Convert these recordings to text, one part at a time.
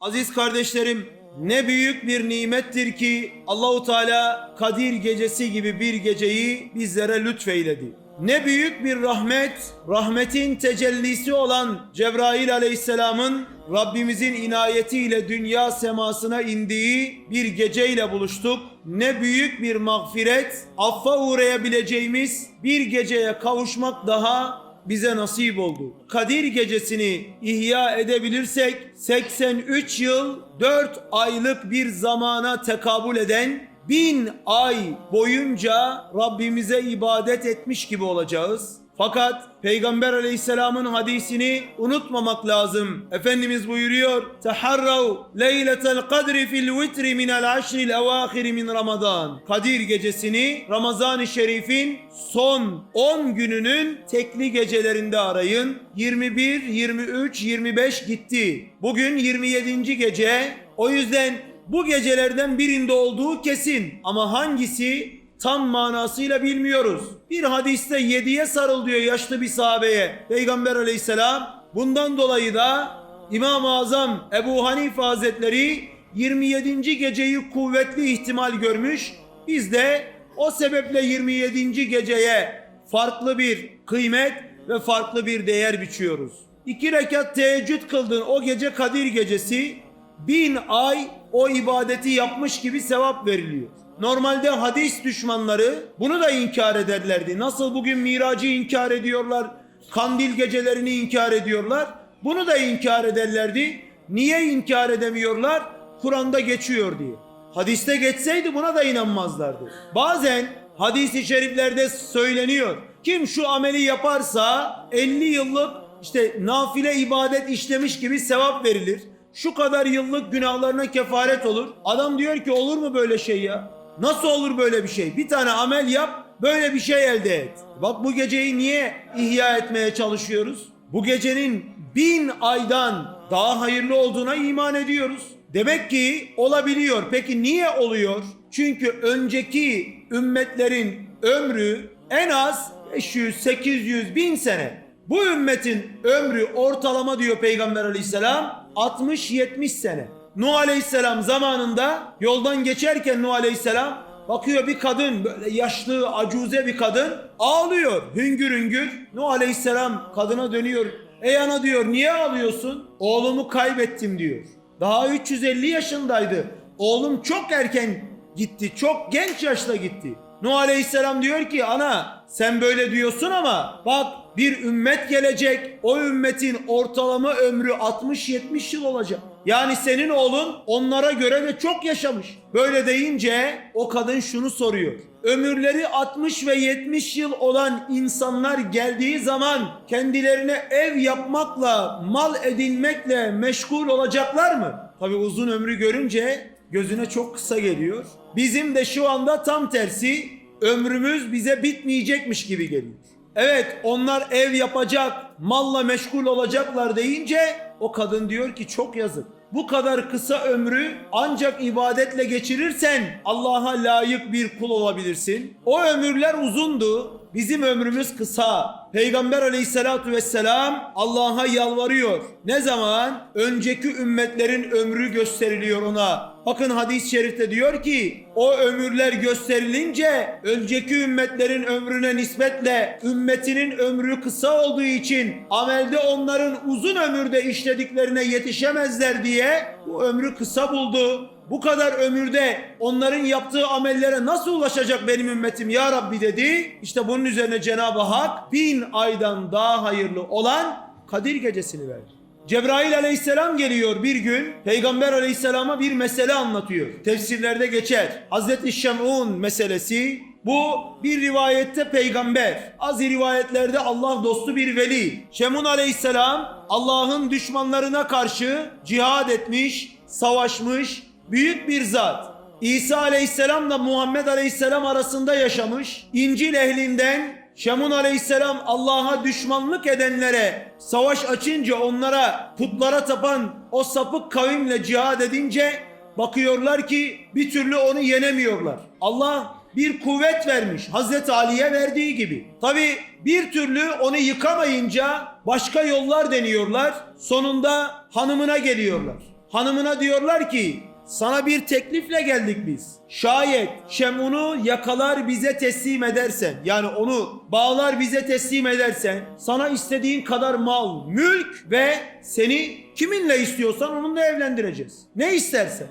Aziz kardeşlerim, ne büyük bir nimettir ki Allahu Teala Kadir gecesi gibi bir geceyi bizlere lütfeyledi. Ne büyük bir rahmet, rahmetin tecellisi olan Cebrail Aleyhisselam'ın Rabbimizin inayetiyle dünya semasına indiği bir geceyle buluştuk. Ne büyük bir mağfiret, affa uğrayabileceğimiz bir geceye kavuşmak daha bize nasip oldu. Kadir gecesini ihya edebilirsek 83 yıl 4 aylık bir zamana tekabül eden bin ay boyunca Rabbimize ibadet etmiş gibi olacağız. Fakat Peygamber aleyhisselamın hadisini unutmamak lazım. Efendimiz buyuruyor. Teharrav leyletel kadri fil vitri minel aşril evâhiri min Ramazan. Kadir gecesini Ramazan-ı Şerif'in son 10 gününün tekli gecelerinde arayın. 21, 23, 25 gitti. Bugün 27. gece. O yüzden bu gecelerden birinde olduğu kesin. Ama hangisi tam manasıyla bilmiyoruz. Bir hadiste yediye sarıl diyor yaşlı bir sahabeye Peygamber aleyhisselam. Bundan dolayı da İmam-ı Azam Ebu Hanife Hazretleri 27. geceyi kuvvetli ihtimal görmüş. Biz de o sebeple 27. geceye farklı bir kıymet ve farklı bir değer biçiyoruz. İki rekat teheccüd kıldın o gece Kadir gecesi bin ay o ibadeti yapmış gibi sevap veriliyor. Normalde hadis düşmanları bunu da inkar ederlerdi. Nasıl bugün miracı inkar ediyorlar, kandil gecelerini inkar ediyorlar. Bunu da inkar ederlerdi. Niye inkar edemiyorlar? Kur'an'da geçiyor diye. Hadiste geçseydi buna da inanmazlardı. Bazen hadis-i şeriflerde söyleniyor. Kim şu ameli yaparsa 50 yıllık işte nafile ibadet işlemiş gibi sevap verilir. Şu kadar yıllık günahlarına kefaret olur. Adam diyor ki olur mu böyle şey ya? Nasıl olur böyle bir şey? Bir tane amel yap, böyle bir şey elde et. Bak bu geceyi niye ihya etmeye çalışıyoruz? Bu gecenin bin aydan daha hayırlı olduğuna iman ediyoruz. Demek ki olabiliyor. Peki niye oluyor? Çünkü önceki ümmetlerin ömrü en az 500, 800, bin sene. Bu ümmetin ömrü ortalama diyor Peygamber aleyhisselam 60-70 sene. Nuh aleyhisselam zamanında yoldan geçerken Nuh aleyhisselam bakıyor bir kadın böyle yaşlı acuze bir kadın ağlıyor hüngür hüngür. Nuh aleyhisselam kadına dönüyor. Ey ana diyor niye ağlıyorsun? Oğlumu kaybettim diyor. Daha 350 yaşındaydı. Oğlum çok erken gitti. Çok genç yaşta gitti. Nuh Aleyhisselam diyor ki ana sen böyle diyorsun ama bak bir ümmet gelecek. O ümmetin ortalama ömrü 60-70 yıl olacak. Yani senin oğlun onlara göre de çok yaşamış. Böyle deyince o kadın şunu soruyor. Ömürleri 60 ve 70 yıl olan insanlar geldiği zaman kendilerine ev yapmakla, mal edinmekle meşgul olacaklar mı? Tabi uzun ömrü görünce gözüne çok kısa geliyor. Bizim de şu anda tam tersi ömrümüz bize bitmeyecekmiş gibi geliyor. Evet onlar ev yapacak, malla meşgul olacaklar deyince o kadın diyor ki çok yazık. Bu kadar kısa ömrü ancak ibadetle geçirirsen Allah'a layık bir kul olabilirsin. O ömürler uzundu. Bizim ömrümüz kısa. Peygamber aleyhissalatu vesselam Allah'a yalvarıyor. Ne zaman? Önceki ümmetlerin ömrü gösteriliyor ona. Bakın hadis-i şerifte diyor ki o ömürler gösterilince önceki ümmetlerin ömrüne nispetle ümmetinin ömrü kısa olduğu için amelde onların uzun ömürde işlediklerine yetişemezler diye bu ömrü kısa buldu. Bu kadar ömürde onların yaptığı amellere nasıl ulaşacak benim ümmetim ya Rabbi dedi. İşte bunun üzerine Cenab-ı Hak bin aydan daha hayırlı olan Kadir gecesini verdi. Cebrail aleyhisselam geliyor bir gün peygamber aleyhisselama bir mesele anlatıyor. Tefsirlerde geçer. Hazreti Şem'un meselesi bu bir rivayette peygamber. Az rivayetlerde Allah dostu bir veli. Şemun aleyhisselam Allah'ın düşmanlarına karşı cihad etmiş, savaşmış büyük bir zat. İsa aleyhisselamla Muhammed aleyhisselam arasında yaşamış. İncil ehlinden Şemun aleyhisselam Allah'a düşmanlık edenlere savaş açınca onlara putlara tapan o sapık kavimle cihad edince bakıyorlar ki bir türlü onu yenemiyorlar. Allah bir kuvvet vermiş Hazreti Ali'ye verdiği gibi. Tabi bir türlü onu yıkamayınca başka yollar deniyorlar. Sonunda hanımına geliyorlar. Hanımına diyorlar ki sana bir teklifle geldik biz. Şayet Şemun'u yakalar bize teslim edersen yani onu bağlar bize teslim edersen sana istediğin kadar mal, mülk ve seni kiminle istiyorsan onunla evlendireceğiz. Ne istersen.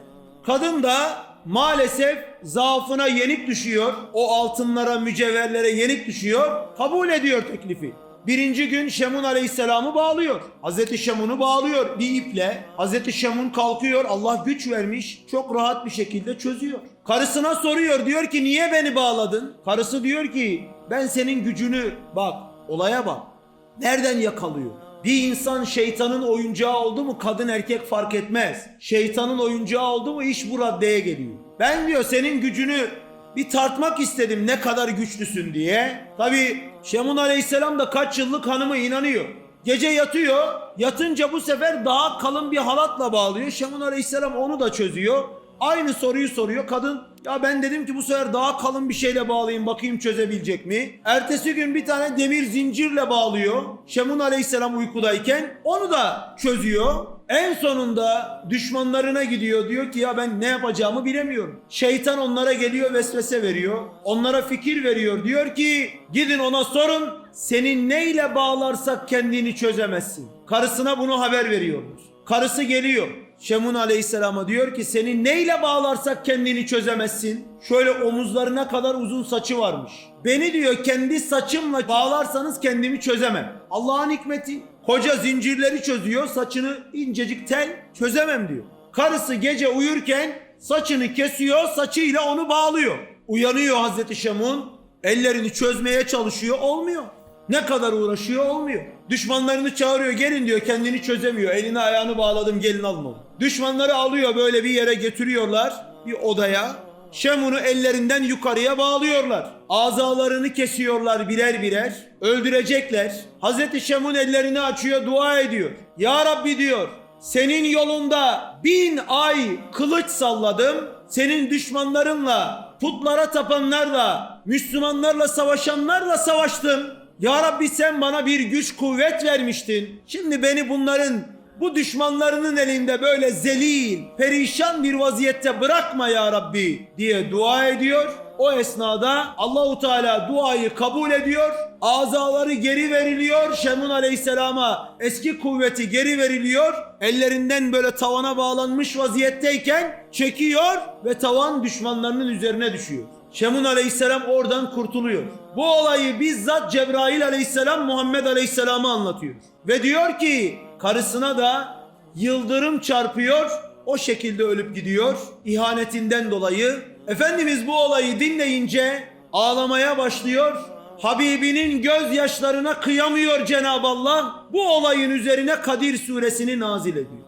Kadın da maalesef zaafına yenik düşüyor. O altınlara, mücevherlere yenik düşüyor. Kabul ediyor teklifi. Birinci gün Şemun Aleyhisselam'ı bağlıyor. Hazreti Şemun'u bağlıyor bir iple. Hazreti Şemun kalkıyor. Allah güç vermiş. Çok rahat bir şekilde çözüyor. Karısına soruyor. Diyor ki niye beni bağladın? Karısı diyor ki ben senin gücünü bak olaya bak. Nereden yakalıyor? Bir insan şeytanın oyuncağı oldu mu kadın erkek fark etmez. Şeytanın oyuncağı oldu mu iş bu raddeye geliyor. Ben diyor senin gücünü bir tartmak istedim ne kadar güçlüsün diye. Tabi Şemun Aleyhisselam da kaç yıllık hanımı inanıyor. Gece yatıyor. Yatınca bu sefer daha kalın bir halatla bağlıyor. Şemun Aleyhisselam onu da çözüyor. Aynı soruyu soruyor. Kadın ya ben dedim ki bu sefer daha kalın bir şeyle bağlayayım bakayım çözebilecek mi? Ertesi gün bir tane demir zincirle bağlıyor. Şemun Aleyhisselam uykudayken onu da çözüyor. En sonunda düşmanlarına gidiyor diyor ki ya ben ne yapacağımı bilemiyorum. Şeytan onlara geliyor vesvese veriyor. Onlara fikir veriyor. Diyor ki gidin ona sorun seni neyle bağlarsak kendini çözemezsin. Karısına bunu haber veriyorlar. Karısı geliyor. Şemun Aleyhisselam'a diyor ki seni neyle bağlarsak kendini çözemezsin. Şöyle omuzlarına kadar uzun saçı varmış. Beni diyor kendi saçımla bağlarsanız kendimi çözemem. Allah'ın hikmeti. Koca zincirleri çözüyor saçını incecik tel çözemem diyor. Karısı gece uyurken saçını kesiyor saçıyla onu bağlıyor. Uyanıyor Hazreti Şemun ellerini çözmeye çalışıyor olmuyor. Ne kadar uğraşıyor olmuyor. Düşmanlarını çağırıyor gelin diyor kendini çözemiyor. Elini ayağını bağladım gelin onu. Düşmanları alıyor böyle bir yere getiriyorlar bir odaya. Şemun'u ellerinden yukarıya bağlıyorlar. Azalarını kesiyorlar birer birer. Öldürecekler. Hazreti Şemun ellerini açıyor dua ediyor. Ya Rabbi diyor senin yolunda bin ay kılıç salladım. Senin düşmanlarınla, putlara tapanlarla, Müslümanlarla savaşanlarla savaştım. Ya Rabbi sen bana bir güç kuvvet vermiştin. Şimdi beni bunların bu düşmanlarının elinde böyle zelil, perişan bir vaziyette bırakma ya Rabbi diye dua ediyor. O esnada Allahu Teala duayı kabul ediyor. Azaları geri veriliyor. Şemun Aleyhisselam'a eski kuvveti geri veriliyor. Ellerinden böyle tavana bağlanmış vaziyetteyken çekiyor ve tavan düşmanlarının üzerine düşüyor. Şemun Aleyhisselam oradan kurtuluyor. Bu olayı bizzat Cebrail Aleyhisselam Muhammed Aleyhisselam'a anlatıyor. Ve diyor ki karısına da yıldırım çarpıyor. O şekilde ölüp gidiyor. İhanetinden dolayı. Efendimiz bu olayı dinleyince ağlamaya başlıyor. Habibinin gözyaşlarına kıyamıyor Cenab-ı Allah. Bu olayın üzerine Kadir suresini nazil ediyor.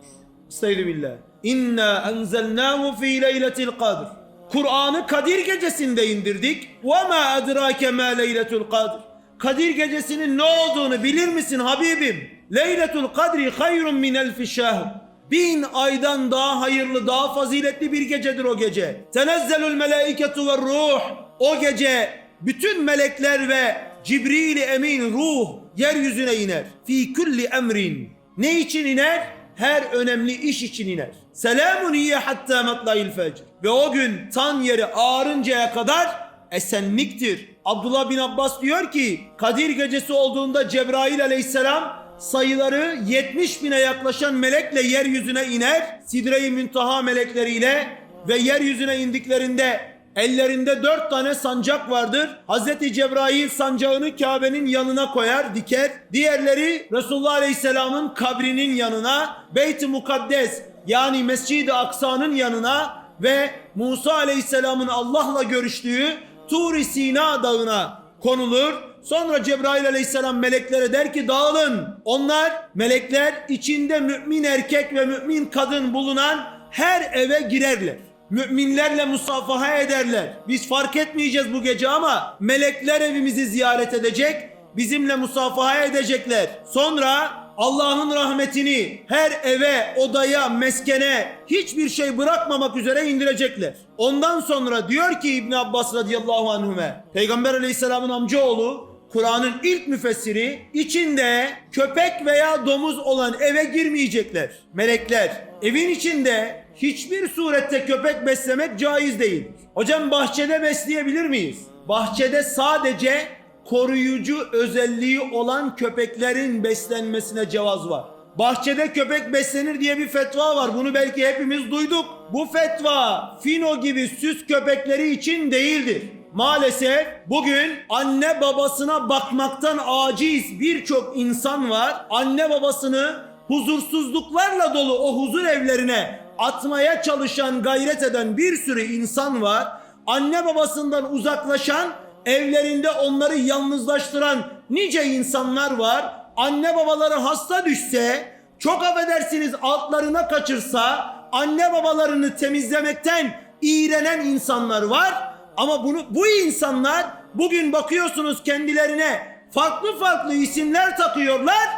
Estağfirullah. İnna enzelnahu fi leyletil kadr. Kur'an'ı Kadir gecesinde indirdik. Ve ma edrake ma leyletul kadr. Kadir gecesinin ne olduğunu bilir misin Habibim? Leyletul kadri hayrun min elfi şehr. Bin aydan daha hayırlı, daha faziletli bir gecedir o gece. Tenezzelül melaiketu ve ruh. O gece bütün melekler ve Cibril emin ruh yeryüzüne iner. Fi kulli emrin. Ne için iner? Her önemli iş için iner. Selamun hiye hatta matlayil fecr. Ve o gün tan yeri ağarıncaya kadar esenliktir. Abdullah bin Abbas diyor ki Kadir gecesi olduğunda Cebrail aleyhisselam sayıları 70 bine yaklaşan melekle yeryüzüne iner. Sidre-i Müntaha melekleriyle ve yeryüzüne indiklerinde ellerinde dört tane sancak vardır. Hazreti Cebrail sancağını Kabe'nin yanına koyar, diker. Diğerleri Resulullah Aleyhisselam'ın kabrinin yanına, Beyt-i Mukaddes yani Mescid-i Aksa'nın yanına ve Musa Aleyhisselam'ın Allah'la görüştüğü Tur-i Sina dağına konulur. Sonra Cebrail aleyhisselam meleklere der ki dağılın. Onlar melekler içinde mümin erkek ve mümin kadın bulunan her eve girerler. Müminlerle musafaha ederler. Biz fark etmeyeceğiz bu gece ama melekler evimizi ziyaret edecek. Bizimle musafaha edecekler. Sonra Allah'ın rahmetini her eve, odaya, meskene hiçbir şey bırakmamak üzere indirecekler. Ondan sonra diyor ki İbn Abbas radıyallahu anhüme Peygamber aleyhisselamın amcaoğlu Kur'an'ın ilk müfessiri içinde köpek veya domuz olan eve girmeyecekler. Melekler evin içinde hiçbir surette köpek beslemek caiz değildir. Hocam bahçede besleyebilir miyiz? Bahçede sadece koruyucu özelliği olan köpeklerin beslenmesine cevaz var. Bahçede köpek beslenir diye bir fetva var. Bunu belki hepimiz duyduk. Bu fetva fino gibi süs köpekleri için değildir. Maalesef bugün anne babasına bakmaktan aciz birçok insan var. Anne babasını huzursuzluklarla dolu o huzur evlerine atmaya çalışan, gayret eden bir sürü insan var. Anne babasından uzaklaşan, evlerinde onları yalnızlaştıran nice insanlar var. Anne babaları hasta düşse, çok affedersiniz altlarına kaçırsa, anne babalarını temizlemekten iğrenen insanlar var. Ama bunu bu insanlar bugün bakıyorsunuz kendilerine farklı farklı isimler takıyorlar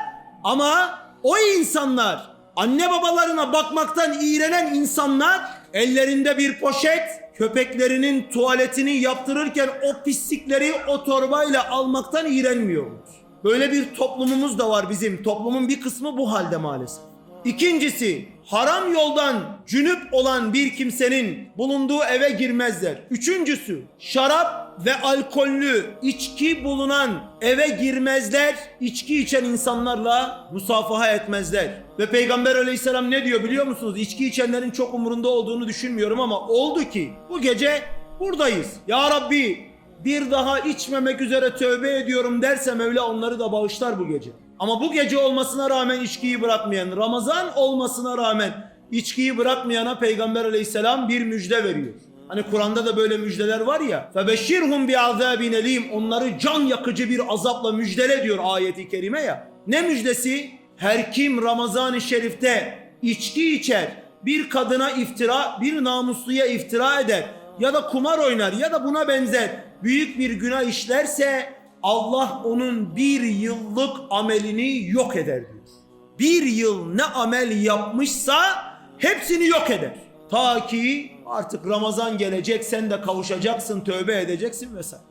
ama o insanlar anne babalarına bakmaktan iğrenen insanlar ellerinde bir poşet köpeklerinin tuvaletini yaptırırken o pislikleri o torbayla almaktan iğrenmiyorlar. Böyle bir toplumumuz da var bizim. Toplumun bir kısmı bu halde maalesef. İkincisi haram yoldan cünüp olan bir kimsenin bulunduğu eve girmezler. Üçüncüsü şarap ve alkollü içki bulunan eve girmezler. İçki içen insanlarla musafaha etmezler. Ve Peygamber aleyhisselam ne diyor biliyor musunuz? İçki içenlerin çok umurunda olduğunu düşünmüyorum ama oldu ki bu gece buradayız. Ya Rabbi bir daha içmemek üzere tövbe ediyorum derse Mevla onları da bağışlar bu gece. Ama bu gece olmasına rağmen içkiyi bırakmayan, Ramazan olmasına rağmen içkiyi bırakmayana Peygamber aleyhisselam bir müjde veriyor. Hani Kur'an'da da böyle müjdeler var ya. Febeşşirhum bi azabin elim. Onları can yakıcı bir azapla müjdele diyor ayeti kerime ya. Ne müjdesi? Her kim Ramazan-ı Şerif'te içki içer, bir kadına iftira, bir namusluya iftira eder ya da kumar oynar ya da buna benzer büyük bir günah işlerse Allah onun bir yıllık amelini yok eder diyor. Bir yıl ne amel yapmışsa hepsini yok eder. Ta ki artık Ramazan gelecek sen de kavuşacaksın, tövbe edeceksin vesaire.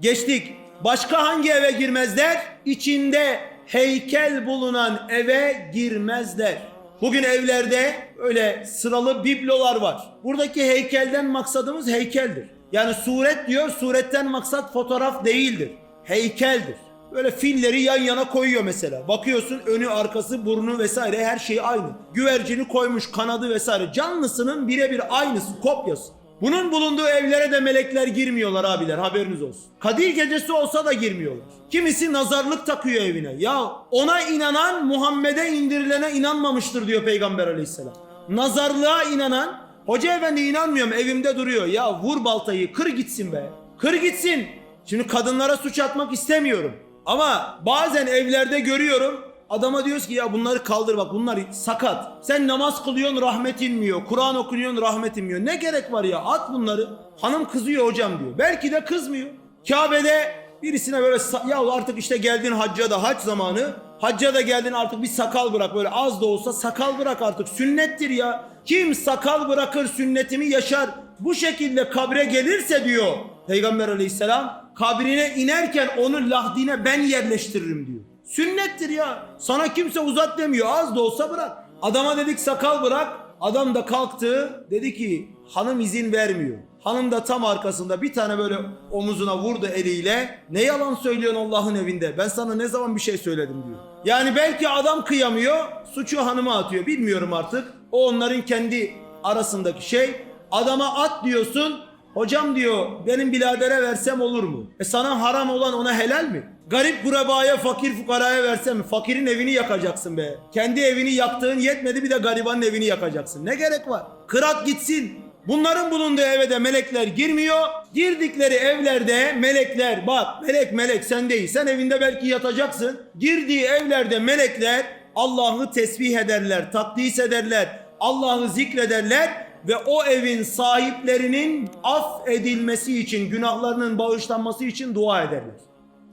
Geçtik. Başka hangi eve girmezler? İçinde heykel bulunan eve girmezler. Bugün evlerde öyle sıralı biblolar var. Buradaki heykelden maksadımız heykeldir. Yani suret diyor, suretten maksat fotoğraf değildir. Heykeldir. Böyle filleri yan yana koyuyor mesela. Bakıyorsun önü, arkası, burnu vesaire her şey aynı. Güvercini koymuş, kanadı vesaire. Canlısının birebir aynısı, kopyası. Bunun bulunduğu evlere de melekler girmiyorlar abiler haberiniz olsun. Kadir gecesi olsa da girmiyorlar. Kimisi nazarlık takıyor evine. Ya ona inanan Muhammed'e indirilene inanmamıştır diyor Peygamber aleyhisselam. Nazarlığa inanan hoca efendi inanmıyorum evimde duruyor. Ya vur baltayı kır gitsin be. Kır gitsin. Şimdi kadınlara suç atmak istemiyorum. Ama bazen evlerde görüyorum Adama diyoruz ki ya bunları kaldır bak bunlar sakat. Sen namaz kılıyorsun rahmet inmiyor. Kur'an okuyorsun rahmet inmiyor. Ne gerek var ya at bunları. Hanım kızıyor hocam diyor. Belki de kızmıyor. Kabe'de birisine böyle ya artık işte geldin hacca da hac zamanı. Hacca da geldin artık bir sakal bırak böyle az da olsa sakal bırak artık sünnettir ya. Kim sakal bırakır sünnetimi yaşar. Bu şekilde kabre gelirse diyor Peygamber aleyhisselam kabrine inerken onu lahdine ben yerleştiririm diyor. Sünnettir ya. Sana kimse uzat demiyor. Az da olsa bırak. Adama dedik sakal bırak. Adam da kalktı. Dedi ki hanım izin vermiyor. Hanım da tam arkasında bir tane böyle omuzuna vurdu eliyle. Ne yalan söylüyorsun Allah'ın evinde. Ben sana ne zaman bir şey söyledim diyor. Yani belki adam kıyamıyor. Suçu hanıma atıyor. Bilmiyorum artık. O onların kendi arasındaki şey. Adama at diyorsun. Hocam diyor benim biradere versem olur mu? E sana haram olan ona helal mi? Garip kurabaya, fakir fukaraya versem fakirin evini yakacaksın be. Kendi evini yaktığın yetmedi bir de garibanın evini yakacaksın. Ne gerek var? Kırat gitsin. Bunların bulunduğu eve de melekler girmiyor. Girdikleri evlerde melekler bak melek melek sen değil. Sen evinde belki yatacaksın. Girdiği evlerde melekler Allah'ı tesbih ederler, takdis ederler. Allah'ı zikrederler ve o evin sahiplerinin af edilmesi için, günahlarının bağışlanması için dua ederler.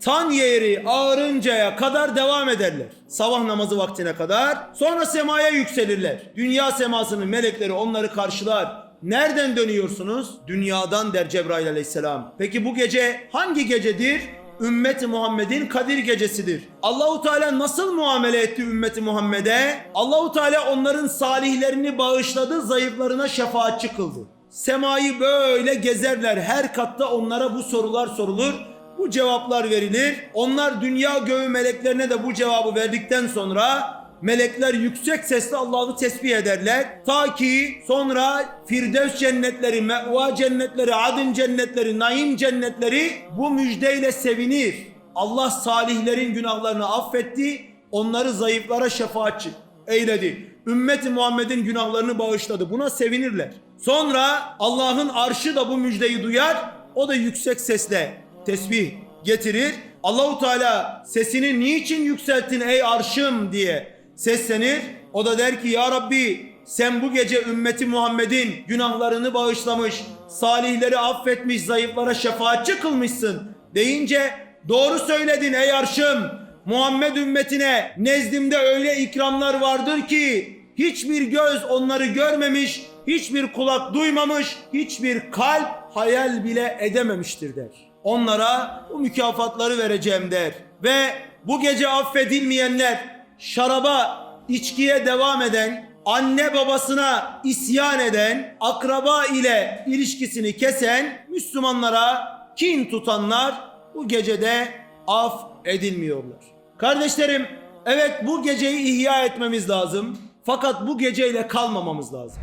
Tan yeri ağarıncaya kadar devam ederler. Sabah namazı vaktine kadar. Sonra semaya yükselirler. Dünya semasının melekleri onları karşılar. Nereden dönüyorsunuz? Dünyadan der Cebrail aleyhisselam. Peki bu gece hangi gecedir? Ümmeti Muhammed'in Kadir gecesidir. Allahu Teala nasıl muamele etti ümmeti Muhammed'e? Allahu Teala onların salihlerini bağışladı, zayıflarına şefaatçi kıldı. Semayı böyle gezerler. Her katta onlara bu sorular sorulur. Bu cevaplar verilir. Onlar dünya göğü meleklerine de bu cevabı verdikten sonra melekler yüksek sesle Allah'ı tesbih ederler. Ta ki sonra Firdevs cennetleri, Me'va cennetleri, Adın cennetleri, Naim cennetleri bu müjdeyle sevinir. Allah salihlerin günahlarını affetti. Onları zayıflara şefaatçi eyledi. Ümmeti Muhammed'in günahlarını bağışladı. Buna sevinirler. Sonra Allah'ın arşı da bu müjdeyi duyar. O da yüksek sesle tesbih getirir. Allahu Teala sesini niçin yükselttin ey arşım diye seslenir. O da der ki ya Rabbi sen bu gece ümmeti Muhammed'in günahlarını bağışlamış, salihleri affetmiş, zayıflara şefaatçi kılmışsın deyince doğru söyledin ey arşım. Muhammed ümmetine nezdimde öyle ikramlar vardır ki hiçbir göz onları görmemiş, hiçbir kulak duymamış, hiçbir kalp hayal bile edememiştir der. Onlara bu mükafatları vereceğim der. Ve bu gece affedilmeyenler şaraba, içkiye devam eden, anne babasına isyan eden, akraba ile ilişkisini kesen, Müslümanlara kin tutanlar bu gecede af edilmiyorlar. Kardeşlerim, evet bu geceyi ihya etmemiz lazım. Fakat bu geceyle kalmamamız lazım.